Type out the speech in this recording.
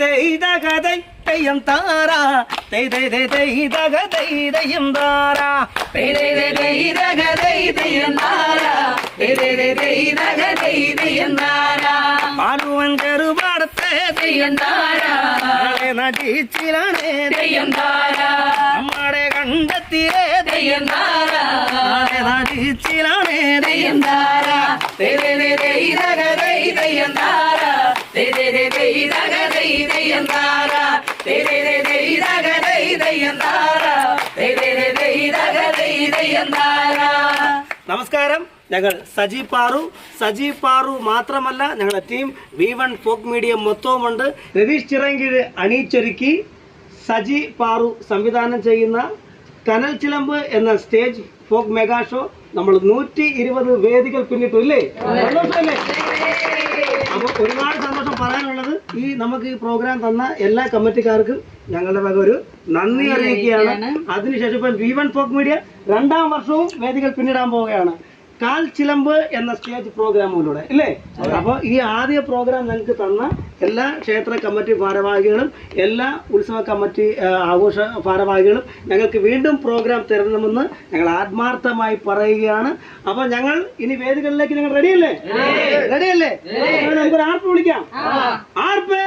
தெய்தகதை தெய்யம் தாரா தெய்தை தெய்தகதை தெய்யம் தாரா தெய்தகதை தெய்யம் தாரா தெய்தகதை தெய்யம் தாரா பாலுவன் கருபாடத்த தெய்யம் தாரா நடிச்சிலானே தெய்யம் தாரா அம்மாடே கண்டத்திலே தெய்யம் தாரா நடிச்சிலானே தெய்யம் தாரா தெய்தகதை தெய்யம் தாரா നമസ്കാരം. ഞങ്ങൾ സജി പാറു. സജി പാറു മാത്രമല്ല ഞങ്ങളുടെ team V one folk media മൊത്തവുമുണ്ട്. Ratheesh Chirayinkeezhu അണിയിച്ചൊരുക്കി സജി പാറു സംവിധാനം ചെയ്യുന്ന കനൽ ചിലമ്പ് എന്ന സ്റ്റേജ് ഫോക്ക് മെഗാ ഷോ നമ്മൾ നൂറ്റി ഇരുപത് വേദികൾ പിന്നിട്ടു ഇല്ലേ? സന്തോഷമല്ലേ? അപ്പൊ ഒരുപാട് പറയാനുള്ളത് ഈ നമുക്ക് ഈ പ്രോഗ്രാം തന്ന എല്ലാ കമ്മിറ്റിക്കാർക്കും ഞങ്ങളുടെ വക ഒരു നന്ദി അറിയിക്കുകയാണ്. അതിനുശേഷം ഇപ്പം വി വൺ ഫോക്ക് മീഡിയ രണ്ടാം വർഷവും വേദികൾ പിന്നിടാൻ പോവുകയാണ്. കാൽ ചിലമ്പ് എന്ന സ്റ്റേജ് പ്രോഗ്രാമിലൂടെ ഇല്ലേ അപ്പോൾ ഈ ആദ്യ പ്രോഗ്രാം ഞങ്ങൾക്ക് തന്ന എല്ലാ ക്ഷേത്ര കമ്മിറ്റി ഭാരവാഹികളും എല്ലാ ഉത്സവ കമ്മിറ്റി ആഘോഷ ഭാരവാഹികളും ഞങ്ങൾക്ക് വീണ്ടും പ്രോഗ്രാം തരണമെന്ന് ഞങ്ങൾ ആത്മാർത്ഥമായി പറയുകയാണ്. അപ്പൊ ഞങ്ങൾ ഇനി വേദികളിലേക്ക് ഞങ്ങൾ റെഡിയല്ലേ? റെഡിയല്ലേ? നമുക്കൊരു ആർപ്പ് വിളിക്കാം. ആർപ്പേ?